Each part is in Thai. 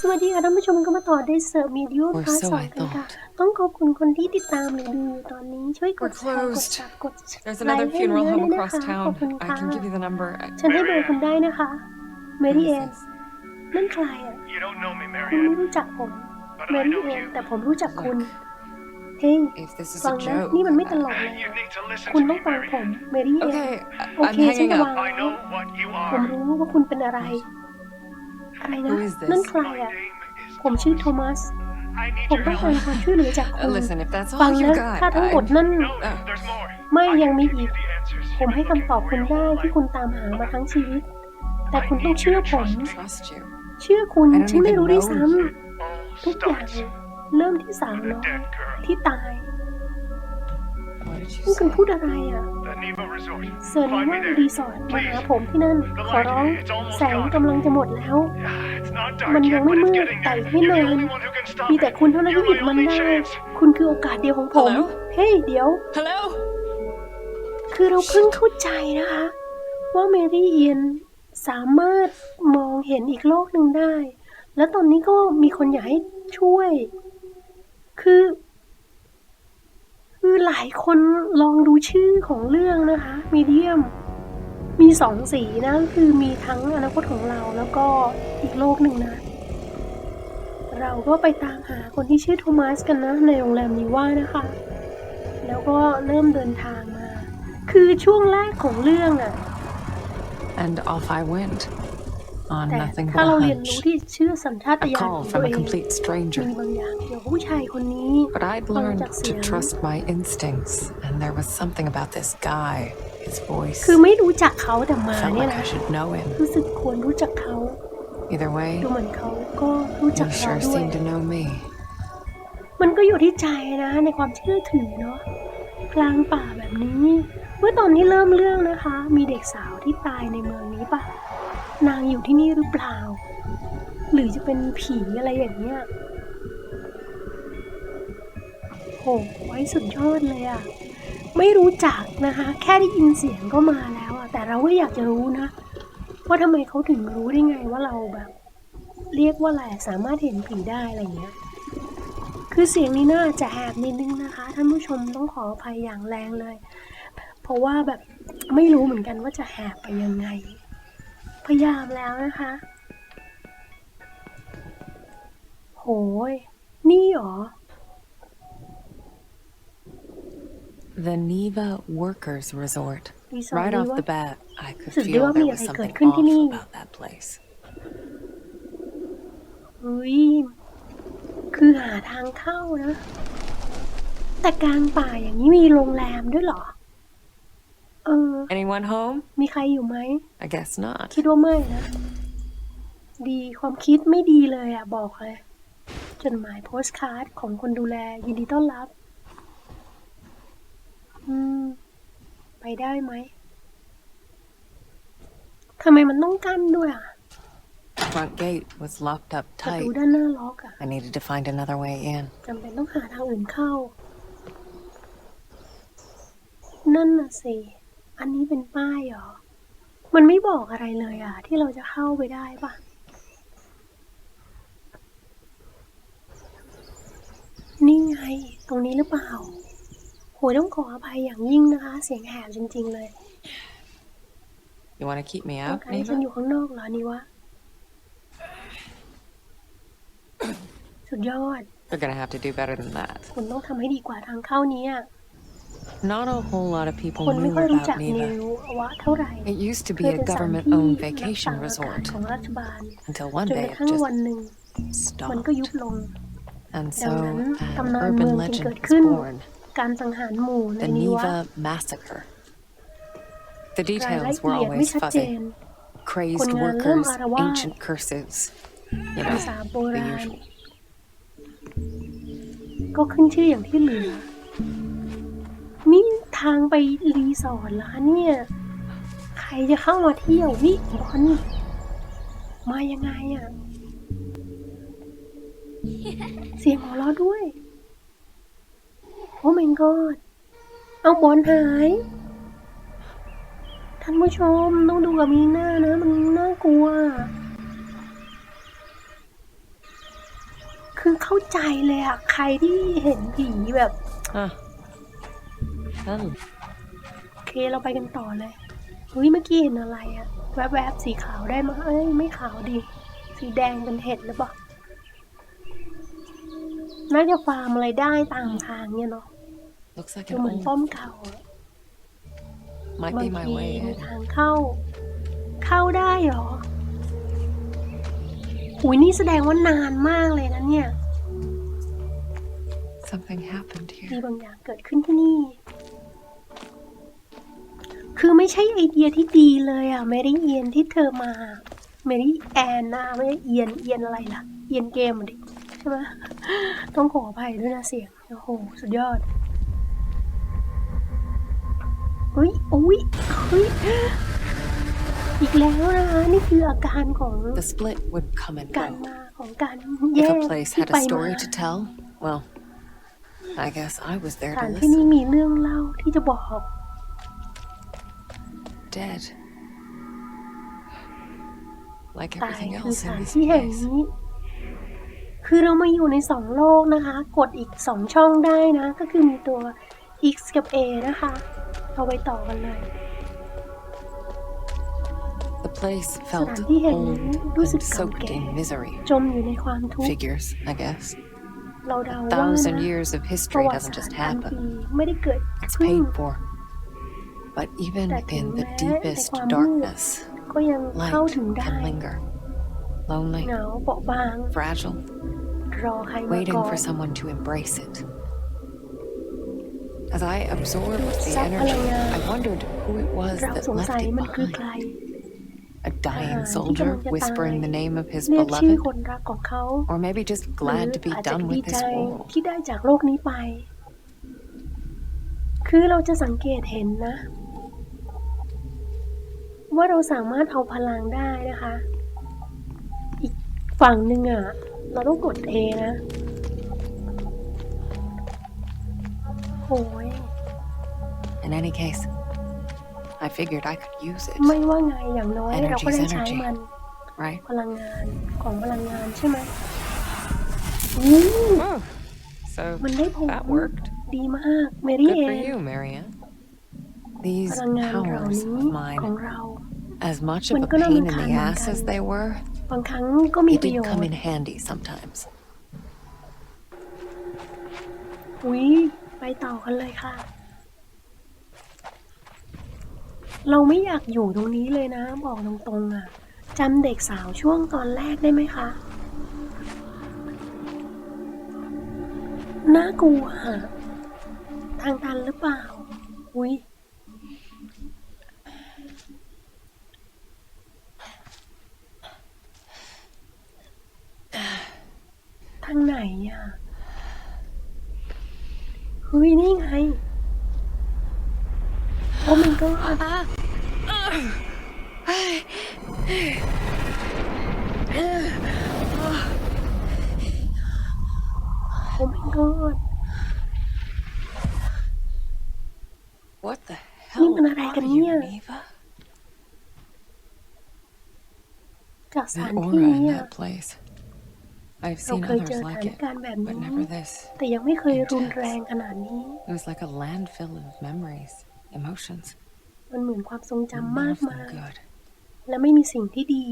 สวัสดีค่ะท่านผู้ชมก็มาต่อได้เสิร์ฟมีดิโอ Or พาร์ท so สอง I กันค่ะ thought. ต้องขอบคุณคนที่ติดตามหรือดูอยู่ตอนนี้ช่วยกด We're แชร์กด closed. ซับกด There's ไล another ค์ให้ funeral เยอะ home ด้วยนะ across คะขอบ town. คุณ I ค่ะ can give you the number. ฉันให้เบอร์คุณได้นะคะเม Who รี่ is แอน this? นั่นใครอะ You don't know me, คุณไม่ Marianne, รู้จักผม but เม I รี่ know แอน you. แต่ผมรู้จักคุณเฮ้ย If this is ฟั a งนะ joke. นี่มันไม่ตลกเลย You need to listen คุณ to ต้อ me, งฟังผม Marianne. เมรี่แอน Okay, I- โอ I'm เคฉัน hanging จะวาง up. I know what you ผม are. รู้ว่าคุณเป็นอะไร อะไรนะ Who is this? นั่นใคร My อะ name is ผมชื่อโท Thomas. มัส I need ผม your ต้อง help. การความช่วยเหลือจากคุ Uh, ณ listen, if that's ฟัง all you นะ got, ถ้าทั้งหมด I... นั่น No, there's more. ไม่ I ยัง can มี give อี you ก the answers ผม you've ให้ been คำตอบ looking คุณ for ได้ your ที่ whole คุณ life. ตามหามาทั้งชีวิต แต่ I คุณต้อง need เชื่ you อ to ผม trust me. trust you. เชื่อคุณ I don't ฉันไม่ even รู้ด้วย know ซ้ It all ำทุกอย่าง starts เริ่มที่สาว with น้ a อย dead girl. ที่ตาย What did you นี่คุณ say? พูดอะไรอะ The Neva Resort. เซิร์น Find ว่า me รี there. สอร์ทมาหาผมที่นั่น ขอร้อง แสงกำลังจะหมดแล้ว Yeah, it's not มัน dark ยัง yet, ไม่ but มื it's ด getting แต่ there. อีกไม่ You're นา the น only one who can stop มีแต่ it. คุณเท่านั้นที่ You're หยุด my มัน only ได้ chance. คุณคือโอกาสเดียวของผม Hello? เฮ้ย เดี๋ยว Hello? คือเราเพิ่งเข้าใจนะคะ ว่าเมรี่เอียนสามารถมองเห็นอีกโลกหนึ่งได้ แล้วตอนนี้ก็มีคนอยากให้ช่วย คือ คือหลายคนลองดูชื่อของเรื่องนะคะมีเดียม มีสองสีนะคือมีทั้งอนาคตของเราแล้วก็อีกโลกหนึ่งนะ เราก็ไปตามหาคนที่ชื่อโทมัสกันนะ ในโรงแรมนี้ว่านะคะ แล้วก็เริ่มเดินทางมา คือช่วงแรกของเรื่องอะ And off I went. On แต่ nothing but ถ้า a เราเรียนรู้ hunch. ที่เชื่อสัญชาต A ญาณข call องตัว from เอ a ง complete มี stranger. บางอย่างเกี่ยวกับผู้ชายคนนี้ But I'd ฟัง learned จากเสีย to ง trust my instincts, and there was something about this guy, his voice. คือไม่รู้จักเขาแต่มา Felt เนี่ย like นะ I should know him. รู้สึกควรรู้จักเขา Either way, ดูเหมือนเขาก็รู้จัก you เรา sure ด้วย seem to know me. มันก็อยู่ที่ใจนะในความเชื่อถือเนาะกลางป่าแบบนี้ เมื่อตอนที่เริ่มเรื่องนะคะ มีเด็กสาวที่ตายในเมืองนี้ปะ นางอยู่ที่นี่หรือเปล่า หรือจะเป็นผีอะไรอย่างเงี้ยโหไว้สุดยอดเลยอะไม่รู้จักนะคะ แค่ได้ยินเสียงก็มาแล้วอะแต่เราก็อยากจะรู้นะ ว่าทำไมเขาถึงรู้ได้ไงว่าเราแบบ เรียกว่าอะไรสามารถเห็นผีได้อะไรอย่างเงี้ย คือเสียงนี้น่าจะแหบนิดนึงนะคะ ท่านผู้ชมต้องขออภัยอย่างแรงเลย เพราะว่าแบบไม่รู้เหมือนกันว่าจะแหบไปยังไง พยายามแล้วนะคะ โหย นี่หรอ The Neva Workers Resort. รีสอร์ท Right นี้ off ว่า the bat, I could Sudah feel there mi was ada something ikatkun off kini. about that place. เฮ้ย คือหาทางเข้านะ แต่กลางป่าอย่างนี้มีโรงแรมด้วยเหรอ เออ Anyone home? มีใครอยู่ไหม I guess not. คิดว่าไม่นะ ดีความคิดไม่ดีเลยอะ บอกเลย จดหมายโพสต์การ์ดของคนดูแล ยินดีต้อนรับ อืม ไปได้ไหมทำไมมันต้องกั้นด้วยอะ The front gate was locked up ประ tight. ตูด้านหน้าล็อกอะ I needed to find another way in. จำเป็นต้องหาทางอื่นเข้า นั่นน่ะสิ อันนี้เป็นป้ายเหรอ มันไม่บอกอะไรเลยอะที่เราจะเข้าไปได้ปะนี่ไง ตรงนี้หรือเปล่า โหยต้องขออภัยอย่างยิ่งนะคะ เสียงแหบจริง ๆ เลย You want to keep me ต้อง out, การให้ฉัน Neva? อยู่ข้างนอกเหรอนี่วะ สุดยอด You're gonna have to do better than that. คุณต้องทำให้ดีกว่าทางเข้านี้อะ Not a whole lot of people คนไม่ knew ค่อยรู้จัก about นิ Neva. ววะเท่าไหร่ It used to เค be ย a เป็นสถาน government-owned ที่รัก vacation ษาอากาศ resort ของรัฐบาล until จ one นก day ระ it ทั่ง just วันหนึ่ง มันก็ยุบ stopped. ลง And ดัง so นั้น an ตำนานเมือง urban จึงเกิด legend ขึ้น was born. การสังหารหมู่ใน The นิวะ Neva Massacre. The รายละ details were เอียดไม่ always ชัดเจ fuzzy. น Crazedคนงานเริ่ม workers, อารวาส ancient curses. You ภา know, ษาโบ the ราณ usual. ก็ขึ้นชื่ออย่างที่เหลือ นี่ทางไปรีสอร์ทเหรอคะเนี่ย ใครจะเข้ามาเที่ยววิบอลมายังไงอะเสียงหัวเราะด้วย โอ้ my god เอาบอลหาย ท่านผู้ชมต้องดูกับมีหน้านะ มันน่ากลัว คือเข้าใจเลยอะใครที่เห็นผีแบบ Huh. Oh, โอเคเราไปกันต่อเลยเฮ้ยเมื่อกี้เห็นอะไรอะแวบๆสีขาวได้มั้ยเอ้ยไม่ขาวดิสีแดงเป็นเห็ดหรือเปล่าน่าจะฟาร์มอะไรได้ตามทางเนี่ยเนาะ looks like ดู an เหมือน old ป้อมเก่าอะ might บาง be my ที way มี in. ทางเข้า เข้าได้เหรอหุยนี่แสดงว่านานมากเลยนะเนี่ย Something happened มี here. บางอย่างเกิดขึ้นที่นี่ คือไม่ใช่ไอเดียที่ดีเลยอะเมรี่เอียนที่เธอมาเมรี่แอนนะไม่ใช่เอียนเอียนอะไรล่ะ เอียนเกมอะดิใช่ไหมต้องขออภัยด้วยนะเสียงโอ้โหสุดยอดเฮ้ยโอ้ยเฮ้ยอีกแล้วนะคะนี่คืออาการของ The split would come and การ go. มาของการ If แยก a place ที่ had ไป a มา story to tell, well, I guess I was ส there ถา to นที่นี้ listen. มีเรื่องเล่าที่จะบอก Dead. Like ตาย everything คือ else สถา in น this ที่แห่ง place. นี้คือเรามาอยู่ในสองโลกนะคะ กดอีกสองช่องได้นะ ก็คือมีตัว x กับ a นะคะ เอาไว้ต่อกันเลย The place ส felt ถานที่แห่ง old นี้รู้สึก and เก่า soaked แก่ in misery. จมอยู่ในความทุกข์ Figures, I guess. เราเดา A ว่า thousand นะ years of ประ history วัติ doesn't ศาสต just ร์พันปี happen. ไม่ได้เกิด It's ขึ้น paid for. But even แต่ถึง in the แม้ใน deepest ความมืด darkness, ก็ยัง light เข้าถึงได้ can linger. Lonely, เหงาเปราะบาง fragile, รอใครมา waiting ก่อน for someone to embrace it. As I absorbed the Sa energy, palangan. I wondered who it was เรา that สงสั left ย it มันคือใคร behind. A dying ทหารที่ soldier กำลังจะ whispering ตาย the name of his เรียกชื่อ beloved, คนรักของเขา or maybe just หรือ glad to be อาจจะ done ดี with ใจ this world. ที่ได้จากโลกนี้ไป คือเราจะสังเกตเห็นนะ ว่าเราสามารถเอาพลังได้นะคะ อีกฝั่งหนึ่งอะ เราต้องกด A นะโอ้ย In any case, I figured I could use it, ไม่ว่าไงอย่างน้อย Energy เราก็ได้ is ใช้ energy มัน right? พลังงานของพลังงานใช่ไหมอู้ Oh, so มันได้ผล that worked. ดีมากเมรี่ Good เอ for ง you, Marianne. พ These ลังงานเหล่า powers นี้ of ของ mine, เรา as much of มัน a ก็น่า pain in รำคาญ the เหมือน ass กัน as they were, บางครั้งก็มี they ประโย did ช come น์ in handy sometimes. อุ้ยไปต่อกันเลยค่ะ เราไม่อยากอยู่ตรงนี้เลยนะ บอกตรงๆอะจำเด็กสาวช่วงตอนแรกได้ไหมคะน่ากลัวอะทางตันหรือเปล่า อุ้ย ทางไหนอะ เฮ้ย นี่ไง โอ้มันก็โอ้ my god What the Ini hell benar are kan you, niya? Neva? จากส The ถาน aura ที่ in เนี่ย that place. I've เรา seen เคยเจ others อสถา like น it, การณ์แบบ but นี้ never this. แต่ยังไม่เคยรุนแรงขนาดนี้ It was like a landfill of memories, emotions. มันเหมือนความทรงจำ None มาก of them มาย good. และไม่มีสิ่งที่ดี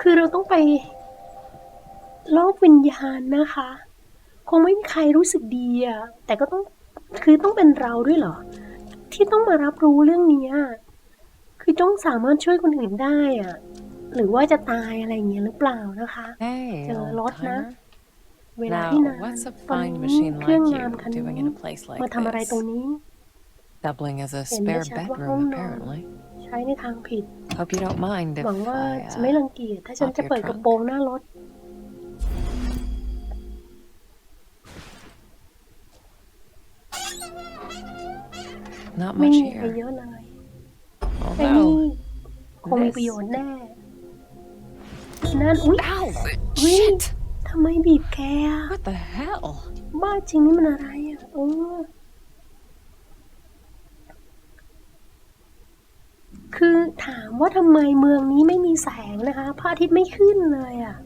คือเราต้องไป โลกวิญญาณนะคะ คงไม่มีใครรู้สึกดีอะแต่ก็ต้อง คือต้องเป็นเราด้วยเหรอ ที่ต้องมารับรู้เรื่องเนี้ยคือต้องสามารถช่วยคนอื่นได้อะ หรือว่าจะตายอะไรอย่างเงี้ยหรือเปล่านะคะ Hey, Chờ old lót ná. timer. เวลา Now, ที่นาน what's a ตอน fine นี้ machine เครื่อง like งาม you คันนี้ doing in a place มา like ทำอะไรตรง this? นี้ Doubling as a ห็น spare ได้ชัดว่าห้อง bedroom, นอน apparently. ใช้ในทางผิด Hope you don't mind หวั if งว่า I จะไม่ uh, รังเกียจถ้าฉัน pop จะ your เปิดกระ trunk โปรงหน้ารถ not ไม่ much มีอะไรเย here. อะเลยไอ้นี่ Although, คงมีประโยชน์แน่ นั่น อุ๊ย ow, Wait. shit! ทำไมบีบแกอะ What the hell? บ้าจริงนี่มันอะไรอะเออคือถามว่าทำไมเมืองนี้ไม่มีแสงนะคะพระอาทิตย์ไม่ขึ้นเลยอะ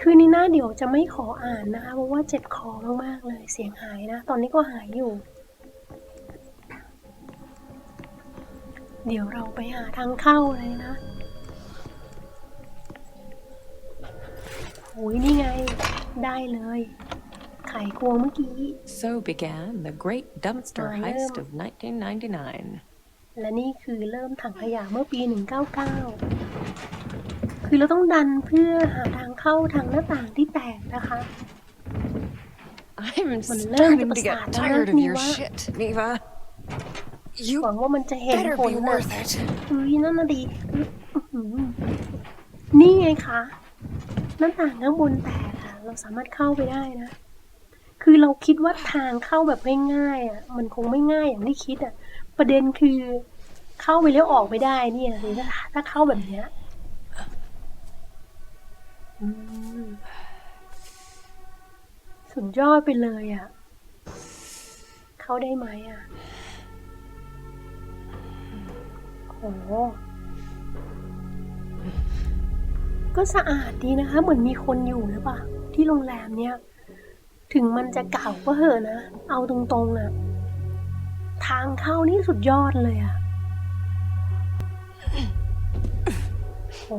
คือคือนี่นะเดี๋ยวจะไม่ขออ่านนะคะ เพราะว่าเจ็บคอมากๆเลย เสียงหายนะ ตอนนี้ก็หายอยู่ เดี๋ยวเราไปหาทางเข้าเลยนะ โอ้ยนี่ไง ได้เลย ไขควงเมื่อกี้ So began the great dumpster I heist am- of 1999. และนี่คือเริ่มถังขยะเมื่อปี 199 คือเราต้องดันเพื่อหาทางเข้าทางหน้าต่างที่แตกนะคะ I'm Mình lên starting cho to bà get xả nó tired of đi your quá. shit, Neva. You หวังว่ามันจะเห็น better ผล be นะ worth it. อุ้ยนั่นน่ะดีอื้อหือนี่ไงคะ หน้าต่างข้างบนแตกค่ะ เราสามารถเข้าไปได้นะ คือเราคิดว่าทางเข้าแบบง่ายๆอะ มันคงไม่ง่ายอย่างที่คิดอะ ประเด็นคือเข้าไปแล้วออกไม่ได้เนี่ยสิถ้าถ้าเข้าแบบเนี้ยสุดยอดไปเลยอะ เข้าได้ไหมอะโอ้ ก็สะอาดดีนะคะ เหมือนมีคนอยู่หรือเปล่าที่โรงแรมเนี้ยถึงมันจะเก่าก็เหอะนะ เอาตรงๆอะทางเข้านี่สุดยอดเลยอะโอ้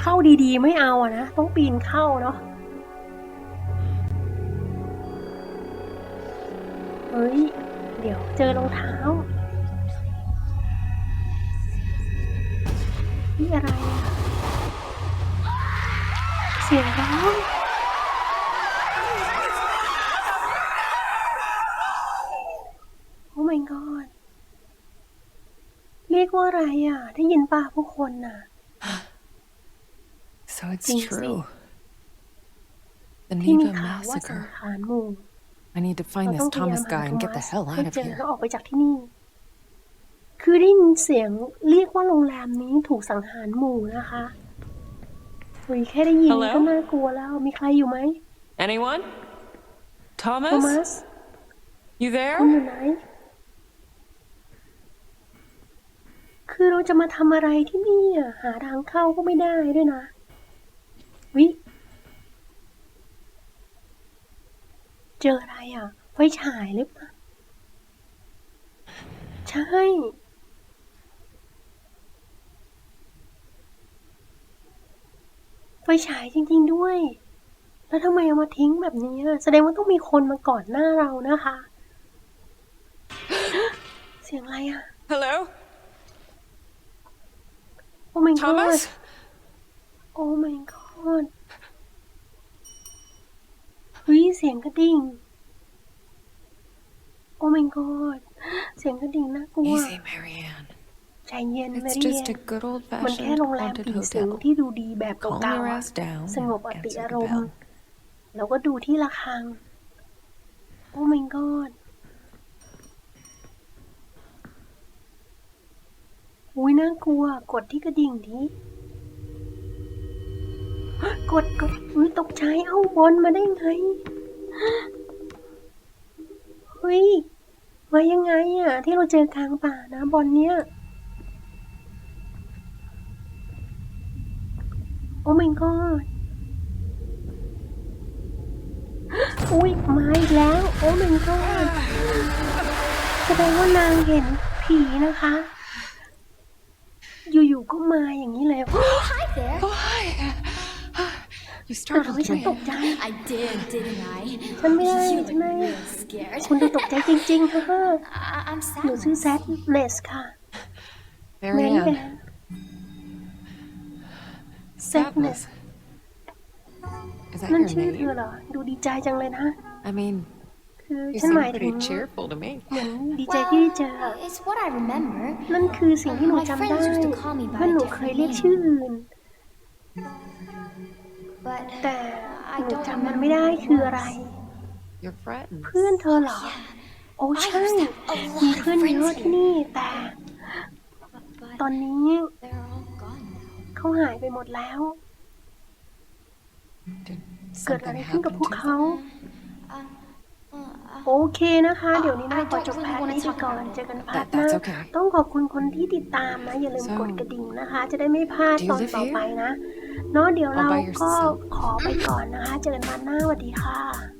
เข้าดีๆ ไม่เอาอะนะ ต้องปีนเข้าเนาะเฮ้ย เดี๋ยวเจอรองเท้า นี่อะไรอะเสียงร้องโอ้ my god เรียกว่าอะไรอะ ได้ยินป่ะผู้คนน่ะ So it's Think so. true. The ที่มี Neva ข่าวว่าสัง massacre. หารหมู่ I need to เรา find ต้อ this งพยายาม Thomas หา guy โท and มั get the ส hell ให้ out of เจอ here. แล้วออกไปจากที่นี่ คือได้ยินเสียงเรียกว่าโรงแรมนี้ถูกสังหารหมู่นะคะอุยแค่ได้ยิน Hello? ก็น่ากลัวแล้ว มีใครอยู่ไหม Anyone? โท Thomas? มัส You คุณ there? อยู่ไหน คือเราจะมาทำอะไรที่นี่อะ หาทางเข้าก็ไม่ได้ด้วยนะ วิ เจออะไรอะ ไฟฉายหรือเปล่า ใช่ ไฟ ฉายจริง ๆด้วย แล้วทำไมเอามาทิ้งแบบนี้อะแสดงว่าต้องมีคนมาก่อนหน้าเรานะคะ เสียงอะไรอะ Hello? โอ้ my god Thomas? โอ้ my god เฮ้ยเสียงกระดิ่ง โอ้ my god เสียงกระดิ่งน่ากลัว Easy, Marianne. ใจเย็นแม It's รี่ just a good old มันแค่ fashioned โรงแรม haunted ผีสิง hotel. ที่ดูดีแบบ Calm เก่า your ๆอะ ass down สงบ and อติ answer อา the รมณ์ bell. แล้วก็ดูที่ระฆัง โอ้ my god อุ้ยน่ากลัว กดที่กระดิ่งทีกดกดอุ้ยตกใจ เอ้าบอลมาได้ไงเฮ้ย มายังไงอะที่เราเจอกลางป่านะบอลเนี้ย โอ้ my god อุ้ยมาอีกแล้ว โอ้ my god แสดงว่านางเห็นผีนะคะ อยู่ๆก็มาอย่างนี้เลย Hi there. Why? You เกิดทำให้ startled ฉัน me. ตกใจ I did, didn't I? ฉันไม่ได้ You ฉันไม่ were real scared. คุณดูตกใจจริงๆค่ะ I- I'm หนูชื่อ sad. แซดเนสค่ะ แมรี่แอน Marianne. แซดเนส Sadness. Is that นั่น your ชื่อเธอ name? เหรอ ดูดีใจจังเลยนะ I mean, คือ you ฉันห seem มายถึง pretty cheerful to me. เหมือนดีใจที่ได้เจอ Well, it's what I remember. นั่นคือสิ่งที่หนู My จำได้ friends used to call me by เพื่อน a หนูเคย different เรียก name. ชื่ออื่น But แต่ห I นู don't จำมัน remember ไม่ได้ what it คืออะไร was. Your friends. เพื่อนเธอเหรอ โอ้ I ใช่ used to have a มี lot เพื่อน of เยอะ friends ที่ here. นี่แต่ But ตอนนี้ เขาหายไปหมดแล้ว Did เกิดอะไร something ขึ้นกับ happen พวก to เขา Uh, uh, โอเคนะคะ เดี๋ยวนี้นะ I ขอ don't จบ really พาร์ท wanna นี้ไป talk ก่อน about it. เจอกันพาร์ท That- หน้า that's okay. ต้องขอบคุณคนที่ติดตามนะ อย่าลืม So, กดกระดิ่งนะคะ จะได้ไม่พลาด do you ตอน live ต่อ here? ไปนะเนาะเดี๋ยวเรา All by ก็ yourself ขอไปก่อนนะคะ เจอกันมาหน้าสวัสดีค่ะ